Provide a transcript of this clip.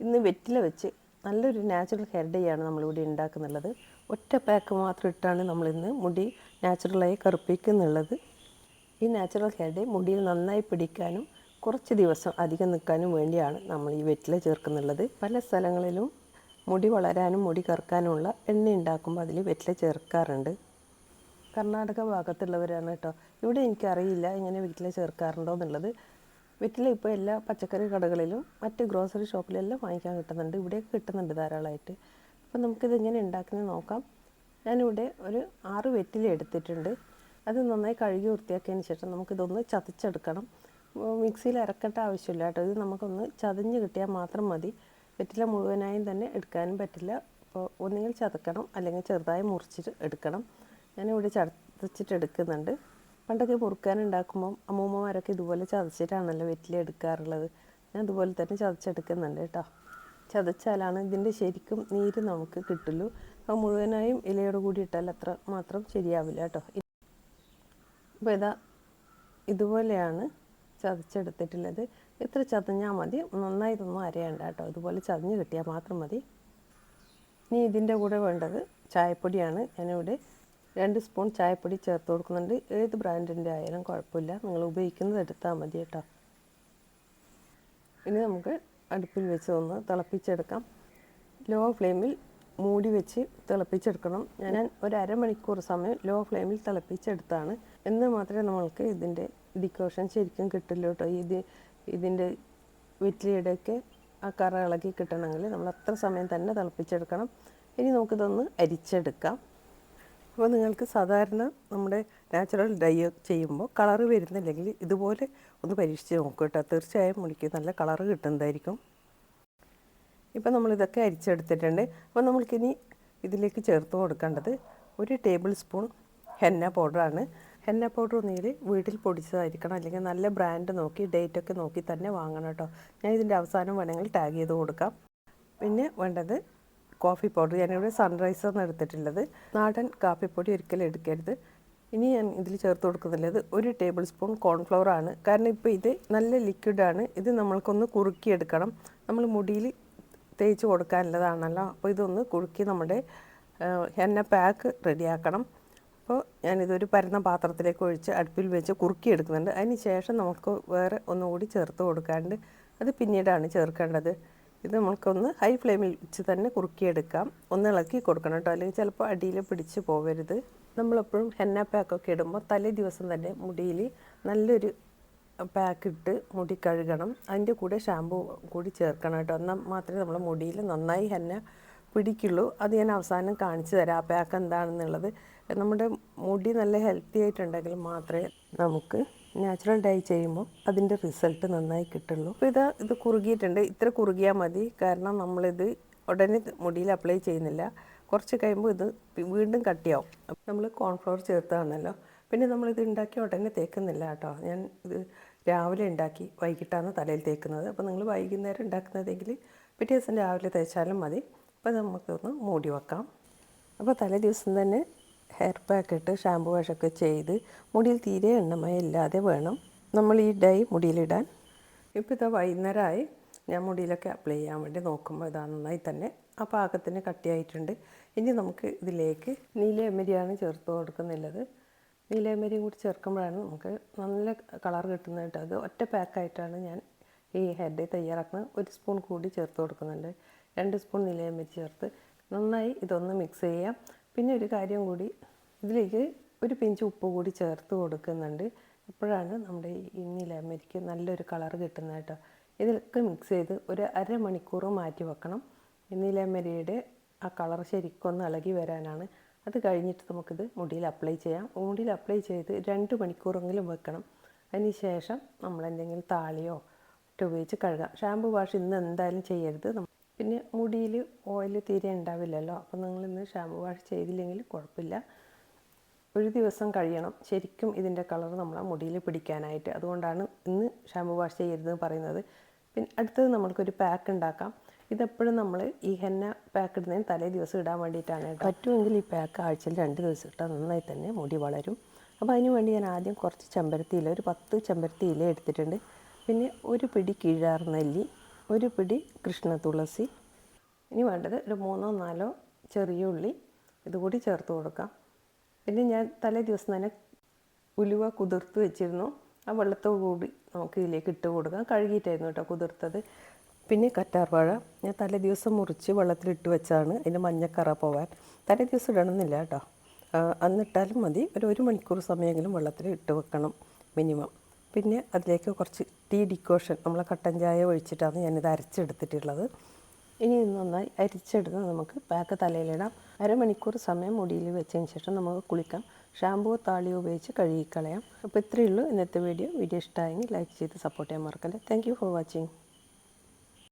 ഇന്ന് വെറ്റില വെച്ച് നല്ലൊരു നാച്ചുറൽ ഹെയർ ഡേ ആണ് നമ്മളിവിടെ ഉണ്ടാക്കുന്നുള്ളത് ഒറ്റ പാക്ക് മാത്രം ഇട്ടാണ് നമ്മളിന്ന് മുടി നാച്ചുറലായി കറുപ്പിക്കുന്നുള്ളത്. ഈ നാച്ചുറൽ ഹെയർ ഡേ മുടിയിൽ നന്നായി പിടിക്കാനും കുറച്ച് ദിവസം അധികം നിൽക്കാനും വേണ്ടിയാണ് നമ്മൾ ഈ വെറ്റില ചേർക്കുന്നുള്ളത്. പല സ്ഥലങ്ങളിലും മുടി വളരാനും മുടി കറുക്കാനുമുള്ള എണ്ണ ഉണ്ടാക്കുമ്പോൾ അതിൽ വെറ്റില ചേർക്കാറുണ്ട്. കർണാടക ഭാഗത്തുള്ളവരാണ് കേട്ടോ. ഇവിടെ എനിക്കറിയില്ല ഇങ്ങനെ വെറ്റില ചേർക്കാറുണ്ടോ എന്നുള്ളത് വെറ്റില ഇപ്പോൾ എല്ലാ പച്ചക്കറി കടകളിലും മറ്റ് ഗ്രോസറി ഷോപ്പിലെല്ലാം വാങ്ങിക്കാൻ കിട്ടുന്നുണ്ട്. ഇവിടെയൊക്കെ കിട്ടുന്നുണ്ട് ധാരാളമായിട്ട്. അപ്പോൾ നമുക്കിത് എങ്ങനെ ഉണ്ടാക്കുന്നത് നോക്കാം. ഞാനിവിടെ ഒരു ആറ് വെറ്റില എടുത്തിട്ടുണ്ട്. അത് നന്നായി കഴുകി വൃത്തിയാക്കിയതിന് ശേഷം നമുക്കിതൊന്ന് ചതച്ചെടുക്കണം. മിക്സിയിൽ ഇറക്കേണ്ട ആവശ്യമില്ല കേട്ടോ. ഇത് നമുക്കൊന്ന് ചതഞ്ഞ് കിട്ടിയാൽ മാത്രം മതി. വെറ്റില മുഴുവനായും തന്നെ എടുക്കാനും പറ്റില്ല. അപ്പോൾ ഒന്നുകിൽ ചതക്കണം അല്ലെങ്കിൽ ചെറുതായി മുറിച്ചിട്ട് എടുക്കണം. ഞാനിവിടെ ചതച്ചിട്ട് എടുക്കുന്നുണ്ട്. പണ്ടൊക്കെ മുറുക്കാൻ ഉണ്ടാക്കുമ്പം അമ്മൂമ്മമാരൊക്കെ ഇതുപോലെ ചതച്ചിട്ടാണല്ലോ വെറ്റില എടുക്കാറുള്ളത്. ഞാൻ അതുപോലെ തന്നെ ചതച്ചെടുക്കുന്നുണ്ട് കേട്ടോ. ചതച്ചാലാണ് ഇതിന്റെ ശരിക്കും നീര് നമുക്ക് കിട്ടുള്ളൂ. അപ്പോൾ മുഴുവനായും ഇലയോട് കൂടി ഇട്ടാൽ അത്ര മാത്രം ശരിയാവില്ല കേട്ടോ. അപ്പോൾ ഇതാ ഇതുപോലെയാണ് ചതച്ചെടുത്തിട്ടുള്ളത്. ഇത്ര ചതഞ്ഞാൽ മതി? നന്നായി ഇതൊന്നും അരയണ്ട കേട്ടോ. ഇതുപോലെ ചതഞ്ഞ് കിട്ടിയാൽ മാത്രം മതി. ഇനി ഇതിന്റെ കൂടെ വേണ്ടത് ചായപ്പൊടിയാണ്. ഞാനിവിടെ രണ്ട് സ്പൂൺ ചായപ്പൊടി ചേർത്ത് കൊടുക്കുന്നുണ്ട്. ഏത് ബ്രാൻഡിന്റെ ആയാലും കുഴപ്പമില്ല. നിങ്ങൾ ഉപയോഗിക്കുന്നത് എടുത്താൽ മതി കേട്ടോ. ഇനി നമുക്ക് അടുപ്പിൽ വെച്ച് ഒന്ന് തിളപ്പിച്ചെടുക്കാം. ലോ ഫ്ലെയിമിൽ മൂടി വെച്ച് തിളപ്പിച്ചെടുക്കണം. ഞാൻ ഒരു അരമണിക്കൂർ സമയം ലോ ഫ്ലെയിമിൽ തിളപ്പിച്ചെടുത്താണ്. എന്ന് മാത്രമേ നമ്മൾക്ക് ഇതിന്റെ ഡിക്കോഷൻ ശരിക്കും കിട്ടുള്ളൂ കേട്ടോ. ഇത് ഇതിന്റെ വെറ്റിലയുടെയൊക്കെ ആ കറ ഇളകി കിട്ടണമെങ്കിൽ നമ്മൾ അത്ര സമയം തന്നെ തിളപ്പിച്ചെടുക്കണം. ഇനി നമുക്കിതൊന്ന് അരിച്ചെടുക്കാം. അപ്പോൾ നിങ്ങൾക്ക് സാധാരണ നമ്മുടെ നാച്ചുറൽ ഡൈ ചെയ്യുമ്പോൾ കളറ് വരുന്നില്ലെങ്കിൽ ഇതുപോലെ ഒന്ന് പരീക്ഷിച്ച് നോക്കുക കേട്ടോ. തീർച്ചയായും മുടിക്ക് നല്ല കളറ് കിട്ടുന്നതായിരിക്കും. ഇപ്പം നമ്മളിതൊക്കെ അരിച്ചെടുത്തിട്ടുണ്ട്. അപ്പോൾ നമ്മൾക്കിനി ഇതിലേക്ക് ചേർത്ത് കൊടുക്കേണ്ടത് ഒരു ടേബിൾ സ്പൂൺ ഹെന്ന പൗഡറാണ് ഹെന്ന പൗഡർ ഒന്നുകിൽ വീട്ടിൽ പൊടിച്ചതായിരിക്കണം. അല്ലെങ്കിൽ നല്ല ബ്രാൻഡ് നോക്കി ഡേറ്റ് ഒക്കെ നോക്കി തന്നെ വാങ്ങണം കേട്ടോ. ഞാൻ ഇതിന്റെ അവസാനം വേണമെങ്കിൽ ടാഗ് ചെയ്ത് കൊടുക്കാം. പിന്നെ വേണ്ടത് കോഫി പൗഡർ ഞാനിവിടെ സൺറൈസർ എന്ന് എടുത്തിട്ടുള്ളത്. നാടൻ കാപ്പിപ്പൊടി ഒരിക്കലും എടുക്കരുത്. ഇനി ഞാൻ ഇതിൽ ചേർത്ത് കൊടുക്കുന്നുള്ളത് ഒരു ടേബിൾ സ്പൂൺ കോൺഫ്ലവർ ആണ്. കാരണം ഇപ്പോൾ ഇത് നല്ല ലിക്വിഡാണ് ഇത് നമ്മൾക്കൊന്ന് കുറുക്കിയെടുക്കണം. നമ്മൾ മുടിയിൽ തേച്ച് കൊടുക്കാനുള്ളതാണല്ലോ. അപ്പോൾ ഇതൊന്ന് കുറുക്കി നമ്മുടെ എണ്ണ പാക്ക് റെഡിയാക്കണം. അപ്പോൾ ഞാനിതൊരു പരന്ന പാത്രത്തിലേക്ക് ഒഴിച്ച് അടുപ്പിൽ വെച്ച് കുറുക്കി എടുക്കുന്നുണ്ട് അതിന് ശേഷം നമുക്ക് വേറെ ഒന്നുകൂടി ചേർത്ത് കൊടുക്കാണ്ട് അത് പിന്നീടാണ് ചേർക്കേണ്ടത്. ഇത് നമുക്കൊന്ന് ഹൈ ഫ്ലെയിമിൽ വെച്ച് തന്നെ കുറുക്കിയെടുക്കാം. ഒന്ന് ഇളക്കി കൊടുക്കണം കേട്ടോ. അല്ലെങ്കിൽ ചിലപ്പോൾ അടിയിൽ പിടിച്ച് പോകരുത് നമ്മളെപ്പോഴും ഹെന്ന പാക്കൊക്കെ ഇടുമ്പോൾ തലേ ദിവസം തന്നെ മുടിയിൽ നല്ലൊരു പാക്ക് ഇട്ട് മുടി കഴുകണം. അതിന്റെ കൂടെ ഷാമ്പു കൂടി ചേർക്കണം കേട്ടോ. എന്നാൽ മാത്രമേ നമ്മുടെ മുടിയിൽ നന്നായി ഹെന്ന പിടിക്കുള്ളൂ. അത് ഞാൻ അവസാനം കാണിച്ചു തരാം. ആ പാക്ക് എന്താണെന്നുള്ളത്. നമ്മുടെ മുടി നല്ല ഹെൽത്തി ആയിട്ടുണ്ടെങ്കിൽ മാത്രമേ നമുക്ക് നാച്ചുറൽ ഡൈ ചെയ്യുമ്പോൾ അതിന്റെ റിസൾട്ട് നന്നായി കിട്ടുള്ളൂ. അപ്പോൾ ഇത് ഇത് കുറുകിയിട്ടുണ്ട്. ഇത്ര കുറുകിയാൽ മതി. കാരണം നമ്മളിത് ഉടനെ മുടിയിൽ അപ്ലൈ ചെയ്യുന്നില്ല. കുറച്ച് കഴിയുമ്പോൾ ഇത് വീണ്ടും കട്ടിയാവും. നമ്മൾ കോൺഫ്ലവർ ചേർത്താണല്ലോ. പിന്നെ നമ്മളിത് ഉണ്ടാക്കി ഉടനെ തേക്കുന്നില്ല കേട്ടോ. ഞാൻ ഇത് രാവിലെ ഉണ്ടാക്കി വൈകിട്ടാണ് തലയിൽ തേക്കുന്നത്. അപ്പോൾ നിങ്ങൾ വൈകുന്നേരം ഉണ്ടാക്കുന്നതെങ്കിൽ പിറ്റേ ദിവസം രാവിലെ തേച്ചാലും മതി. അപ്പോൾ നമുക്കൊന്ന് മൂടി വെക്കാം. അപ്പോൾ തലേ ദിവസം തന്നെ ഹെയർ പാക്ക് ഇട്ട് ഷാമ്പു വാഷൊക്കെ ചെയ്ത് മുടിയിൽ തീരെ എണ്ണമയം ഇല്ലാതെ വേണം. നമ്മൾ ഈ ഡൈ മുടിയിലിടാൻ. ഇപ്പോൾ ഇതാ വൈകുന്നേരമായി. ഞാൻ മുടിയിലൊക്കെ അപ്ലൈ ചെയ്യാൻ വേണ്ടി നോക്കുമ്പോൾ ഇതാ നന്നായി തന്നെ ആ പാകത്തിന് കട്ടിയായിട്ടുണ്ട്. ഇനി നമുക്ക് ഇതിലേക്ക് നീലയമരിയാണ് ചേർത്ത് കൊടുക്കുന്നുള്ളത്. നീലയമരിയും കൂടി ചേർക്കുമ്പോഴാണ് നമുക്ക് നല്ല കളർ കിട്ടുന്നത് കേട്ടോ. അത് ഒറ്റ പാക്കായിട്ടാണ് ഞാൻ ഈ ഹെഡ് തയ്യാറാക്കുന്നത്. ഒരു സ്പൂൺ കൂടി ചേർത്ത് കൊടുക്കുന്നുണ്ട്. രണ്ട് സ്പൂൺ നിലയമരി ചേർത്ത് നന്നായി ഇതൊന്ന് മിക്സ് ചെയ്യാം. പിന്നെ ഒരു കാര്യം കൂടി ഇതിലേക്ക് ഒരു പിഞ്ച് ഉപ്പ് കൂടി ചേർത്ത് കൊടുക്കുന്നുണ്ട്. അപ്പോഴാണ് നമ്മുടെ ഈ ലേമരിക്ക് നല്ലൊരു കളർ കിട്ടുന്നത് കേട്ടോ. ഇതൊക്കെ മിക്സ് ചെയ്ത് ഒരു അരമണിക്കൂർ മാറ്റി വെക്കണം. ഈ ലേമരിയുടെ ആ കളർ ശരിക്കൊന്ന് ഇളകി വരാനാണ്. അത് കഴിഞ്ഞിട്ട് നമുക്കിത് മുടിയിൽ അപ്ലൈ ചെയ്യാം. മുടിയിൽ അപ്ലൈ ചെയ്ത് രണ്ട് മണിക്കൂറെങ്കിലും വെക്കണം. അതിന് ശേഷം നമ്മൾ എന്തെങ്കിലും താളിയോ മറ്റോ ഉപയോഗിച്ച് കഴുകാം. ഷാമ്പു വാഷ് ഇന്ന് എന്തായാലും ചെയ്യരുത്. പിന്നെ മുടിയിൽ ഓയിൽ തീരെ ഉണ്ടാവില്ലല്ലോ. അപ്പോൾ നിങ്ങൾ ഇന്ന് ഷാമ്പു വാഷ് ചെയ്തില്ലെങ്കിൽ കുഴപ്പമില്ല. ഒരു ദിവസം കഴിയണം. ശരിക്കും ഇതിന്റെ കളർ നമ്മളെ മുടിയിൽ പിടിക്കാനായിട്ട്. അതുകൊണ്ടാണ് ഇന്ന് ഷാമ്പു വാഷ് ചെയ്യരുതെന്ന് പറയുന്നത്. പിന്നെ അടുത്തത് നമ്മൾക്കൊരു പാക്ക് ഉണ്ടാക്കാം. ഇതെപ്പോഴും നമ്മൾ ഈ ഹെന്ന പാക്ക് ഇടുന്നതിന് തലേ ദിവസം ഇടാൻ വേണ്ടിയിട്ടാണ് പറ്റുമെങ്കിൽ ഈ പാക്ക് ആഴ്ചയിൽ രണ്ട് ദിവസം ഇട്ടാൽ നന്നായി തന്നെ മുടി വളരും. അപ്പോൾ അതിന് വേണ്ടി ഞാൻ ആദ്യം കുറച്ച് ചെമ്പരത്തി ഇല ഒരു പത്ത് ചെമ്പരത്തി ഇല എടുത്തിട്ടുണ്ട്. പിന്നെ ഒരു പിടി കീഴാർ നെല്ലി ഒരു പിടി കൃഷ്ണ തുളസി. ഇനി വേണ്ടത് ഒരു മൂന്നോ നാലോ ചെറിയ ഉള്ളി. ഇതുകൂടി ചേർത്ത് കൊടുക്കാം. പിന്നെ ഞാൻ തലേ ദിവസം തന്നെ ഉലുവ കുതിർത്ത് വെച്ചിരുന്നു. ആ വെള്ളത്തോടു കൂടി നമുക്ക് ഇതിലേക്ക് ഇട്ട് കൊടുക്കാം. കഴുകിയിട്ടായിരുന്നു കേട്ടോ കുതിർത്തത്. പിന്നെ കറ്റാർവാഴ. ഞാൻ തലേ ദിവസം മുറിച്ച് വെള്ളത്തിലിട്ട് വെച്ചാണ് അതിന്റെ മഞ്ഞക്കറ പോവാൻ. തലേ ദിവസം ഇടണമെന്നില്ല കേട്ടോ. അന്നിട്ടാലും മതി. ഒരു ഒരു മണിക്കൂർ സമയമെങ്കിലും വെള്ളത്തിൽ ഇട്ട് വെക്കണം മിനിമം. പിന്നെ അതിലേക്ക് കുറച്ച് ടീ ഡിക്കോഷൻ നമ്മൾ കട്ടൻ ചായ ഒഴിച്ചിട്ടാണ് ഞാനിത് അരച്ചെടുത്തിട്ടുള്ളത്. ഇനി ഇത് നന്നായി അരിച്ചെടുത്ത് നമുക്ക് പാക്ക് തലയിലിടാം. അരമണിക്കൂർ സമയം മുടിയിൽ വെച്ചതിന് ശേഷം നമുക്ക് കുളിക്കാം. ഷാമ്പുവോ താളിയോ ഉപയോഗിച്ച് കഴുകിക്കളയാം. അപ്പോൾ ഇത്രയേ ഉള്ളൂ ഇന്നത്തെ വീഡിയോ. വീഡിയോ ഇഷ്ടമായെങ്കിൽ ലൈക്ക് ചെയ്ത് സപ്പോർട്ട് ചെയ്യാൻ മറക്കല്ലേ. Thank for watching